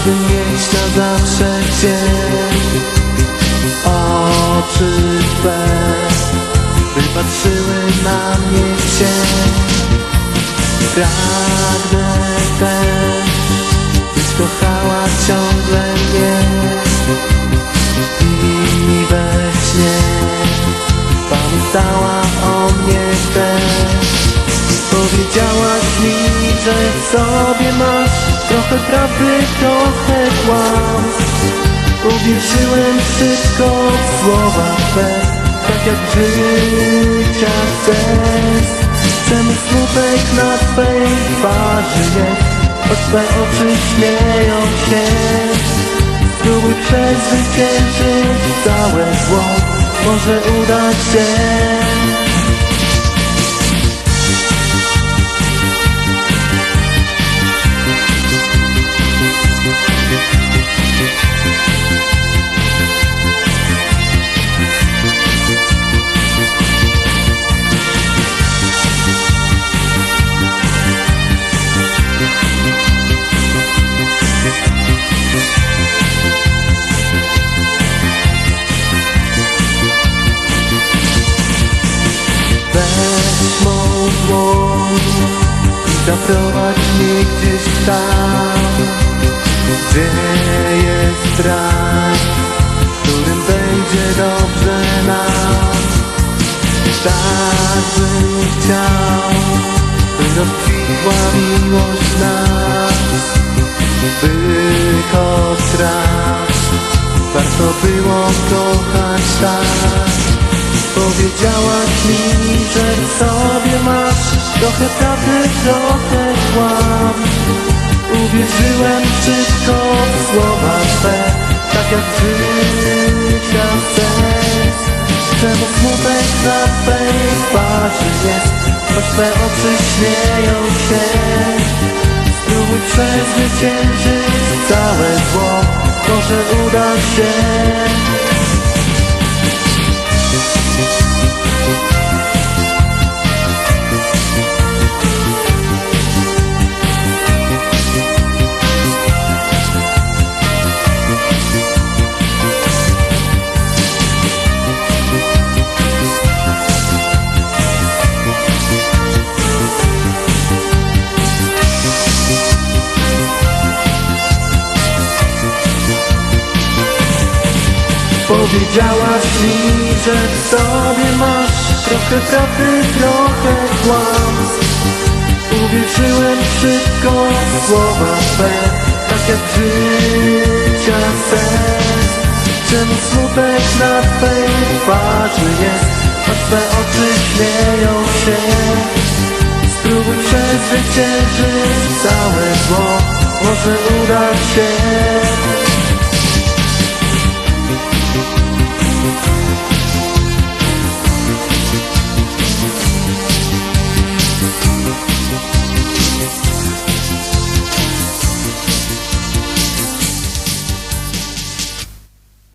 Chciałbym mieć na zawsze Cię Oczy Twe By patrzyły na mnie Cię Pragnę też Byś kochała ciągle mnie I we śnie. Pamiętała o mnie też Powiedziałaś mi, że w sobie masz Trochę prawdy, trochę kłam Uwierzyłem wszystko w słowa Twe Tak jak życia chcesz Czemu smutek na Twej twarzy jest. Choć Twe oczy śmieją się. Spróbuj przezwyciężyć całe zło. Może uda się mą dłoń i zaprowadź mnie gdzieś tam, gdzie jest raj, którym będzie dobrze nam. Tak bym chciał, by rozkwitła miłość nas, by choć raz warto było kochać tak. Powiedziałaś mi, Trochę prawdy, trochę kłam Uwierzyłem wszystko w słowa Twe Tak jak życia chcesz Czemu smutek na Twej twarzy jest? Choć Twe oczy śmieją się. Spróbuj przezwyciężyć całe zło. Może uda się Powiedziałaś mi, że w sobie masz Trochę prawdy, trochę kłam Uwierzyłem wszystko w słowa Twe Tak jak życia sens Czemu smutek na Twej twarzy jest? A Twe oczy śmieją się. Spróbuj przezwyciężyć całe zło Może uda się